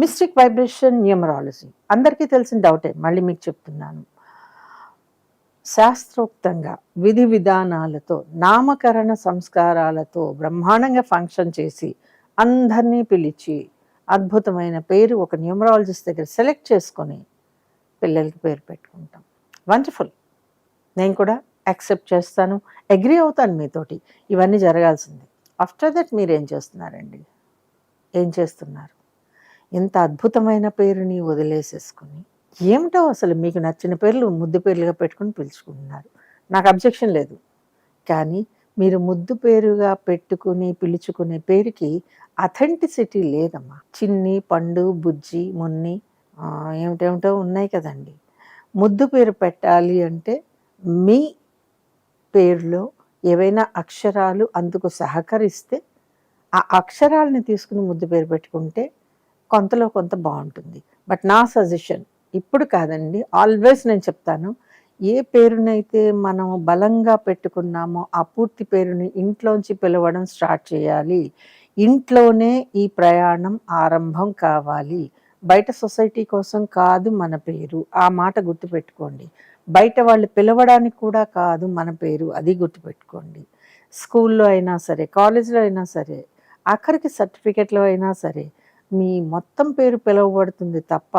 Mystic vibration numerology. అందరికీ తెలిసిన డౌటే మళ్ళీ మీకు చెప్తున్నాను. శాస్త్రోక్తంగా విధి విధానాలతో నామకరణ సంస్కారాలతో బ్రహ్మాండంగా ఫంక్షన్ చేసి అందరినీ పిలిచి అద్భుతమైన పేరు ఒక న్యూమరాలజిస్ట్ దగ్గర సెలెక్ట్ చేసుకొని పిల్లలకి పేరు పెట్టుకుంటాం. వండర్ఫుల్. నేను కూడా యాక్సెప్ట్ చేస్తాను అగ్రి అవుతాను మీతోటి. ఇవన్నీ జరగాల్సింది. ఆఫ్టర్ దట్ మీరు ఏం చేస్తున్నారండి? ఏం చేస్తున్నారు? ఇంత అద్భుతమైన పేరుని వదిలేసేసుకుని. ఏమిటో అసలు మీకు నచ్చిన పేర్లు ముద్దు పేర్లుగా పెట్టుకుని పిలుచుకుంటున్నారు. నాకు అబ్జెక్షన్ లేదు. కానీ మీరు ముద్దు పేరుగా పెట్టుకుని పిలుచుకునే పేరుకి అథెంటిసిటీ లేదమ్మా. చిన్ని పండు బుజ్జి మున్ని ఏమిటేమిటో ఉన్నాయి కదండి. ముద్దు పేరు పెట్టాలి అంటే మీ పేరులో ఏవైనా అక్షరాలు అందుకు సహకరిస్తే ఆ అక్షరాలని తీసుకుని ముద్దు పేరు పెట్టుకుంటే కొంతలో కొంత బాగుంటుంది. బట్ నా సజెషన్ ఇప్పుడు కాదండి. ఆల్వేస్ నేను చెప్తాను. ఏ పేరునైతే మనం బలంగా పెట్టుకున్నామో ఆ పూర్తి పేరుని ఇంట్లోంచి పిలవడం స్టార్ట్ చేయాలి. ఇంట్లోనే ఈ ప్రయాణం ఆరంభం కావాలి. బయట సొసైటీ కోసం కాదు మన పేరు. ఆ మాట గుర్తుపెట్టుకోండి. బయట వాళ్ళు పిలవడానికి కూడా కాదు మన పేరు. అది గుర్తుపెట్టుకోండి. స్కూల్లో అయినా సరే కాలేజీలో అయినా సరే ఆఖరికి సర్టిఫికెట్లో అయినా సరే మీ మొత్తం పేరు పిలువబడుతుంది తప్ప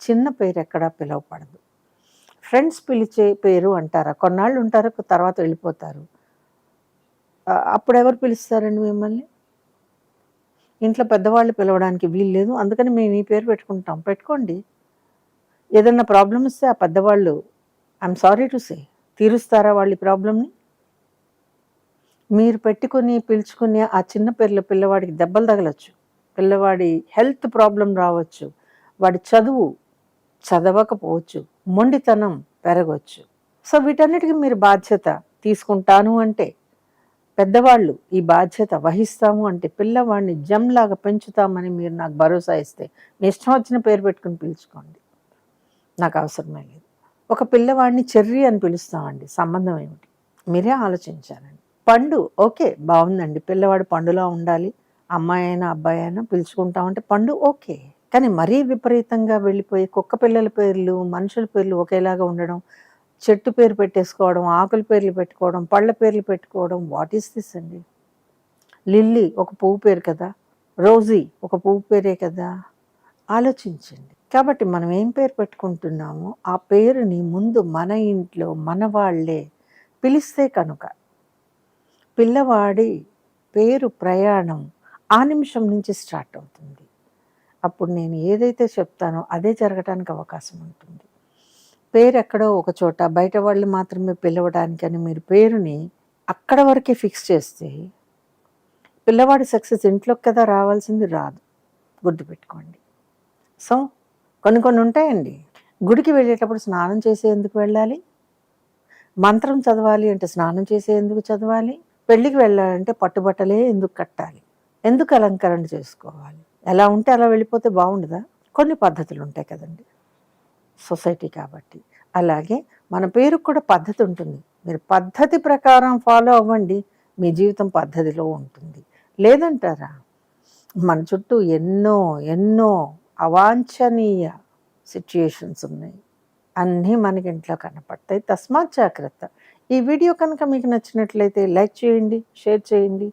చిన్న పేరు ఎక్కడా పిలువపడదు ఫ్రెండ్స్ పిలిచే పేరు అంటారా? కొన్నాళ్ళు ఉంటారు తర్వాత వెళ్ళిపోతారు. అప్పుడు ఎవరు పిలుస్తారండి మిమ్మల్ని? ఇంట్లో పెద్దవాళ్ళు పిలవడానికి వీలు లేదు అందుకని మేము ఈ పేరు పెట్టుకుంటాం. పెట్టుకోండి. ఏదన్నా ప్రాబ్లం వస్తే ఆ పెద్దవాళ్ళు ఐఎమ్ సారీ టు సే తీరుస్తారా వాళ్ళ ప్రాబ్లమ్ని? మీరు పెట్టుకుని పిలుచుకుని ఆ చిన్న పేర్ల పిల్లవాడికి దెబ్బలు తగలచ్చు. పిల్లవాడి హెల్త్ ప్రాబ్లం రావచ్చు వాడి చదువు చదవకపోవచ్చు మొండితనం పెరగవచ్చు సో వీటన్నిటికీ మీరు బాధ్యత తీసుకుంటాను అంటే పెద్దవాళ్ళు ఈ బాధ్యత వహిస్తాము అంటే పిల్లవాడిని జమ్లాగా పెంచుతామని మీరు నాకు భరోసా ఇస్తే మీ ఇష్టం వచ్చిన పేరు పెట్టుకుని పిలుచుకోండి. నాకు అవసరమే లేదు. ఒక పిల్లవాడిని చెర్రి అని పిలుస్తామండి సంబంధం ఏమిటి? మీరే ఆలోచించాలండి పండు ఓకే బాగుందండి పిల్లవాడు పండులా ఉండాలి. అమ్మాయి అయినా అబ్బాయి అయినా పిలుచుకుంటామంటే పండు ఓకే. కానీ మరీ విపరీతంగా వెళ్ళిపోయి కుక్క పిల్లల పేర్లు మనుషుల పేర్లు ఒకేలాగా ఉండడం చెట్టు పేరు పెట్టేసుకోవడం ఆకుల పేర్లు పెట్టుకోవడం పళ్ళ పేర్లు పెట్టుకోవడం వాట్ ఈస్ దిస్ అండి? లిల్లీ ఒక పువ్వు పేరు కదా? రోజీ ఒక పువ్వు పేరే కదా? ఆలోచించండి. కాబట్టి మనం ఏం పేరు పెట్టుకుంటున్నామో ఆ పేరుని ముందు మన ఇంట్లో మన వాళ్ళే పిలిస్తే కనుక పిల్లవాడి పేరు ప్రయాణం ఆ నిమిషం నుంచి స్టార్ట్ అవుతుంది. అప్పుడు నేను ఏదైతే చెప్తానో అదే జరగడానికి అవకాశం ఉంటుంది. పేరు ఎక్కడో ఒక చోట బయట వాళ్ళు మాత్రమే పిలవడానికని మీరు పేరుని అక్కడ వరకే ఫిక్స్ చేస్తే పిల్లవాడి సక్సెస్ ఇంట్లోకి కదా రావాల్సింది రాదు. గుర్తుపెట్టుకోండి సో కొన్ని కొన్ని ఉంటాయండి. గుడికి వెళ్ళేటప్పుడు స్నానం చేసే ఎందుకు వెళ్ళాలి? మంత్రం చదవాలి అంటే స్నానం చేసే ఎందుకు చదవాలి? పెళ్ళికి వెళ్ళాలంటే పట్టుబట్టలే ఎందుకు కట్టాలి? ఎందుకు అలంకరణ చేసుకోవాలి? ఎలా ఉంటే అలా వెళ్ళిపోతే బాగుండదా? కొన్ని పద్ధతులు ఉంటాయి కదండి. సొసైటీ కాబట్టి. అలాగే మన పేరుకు కూడా పద్ధతి ఉంటుంది. మీరు పద్ధతి ప్రకారం ఫాలో అవ్వండి. మీ జీవితం పద్ధతిలో ఉంటుంది. లేదంటారా? మన చుట్టూ ఎన్నో ఎన్నో అవాంఛనీయ సిచ్యుయేషన్స్ ఉన్నాయి. అన్నీ మనకి ఇంట్లో కనపడతాయి. తస్మాత్ జాగ్రత్త. ఈ వీడియో కనుక మీకు నచ్చినట్లయితే లైక్ చేయండి షేర్ చేయండి.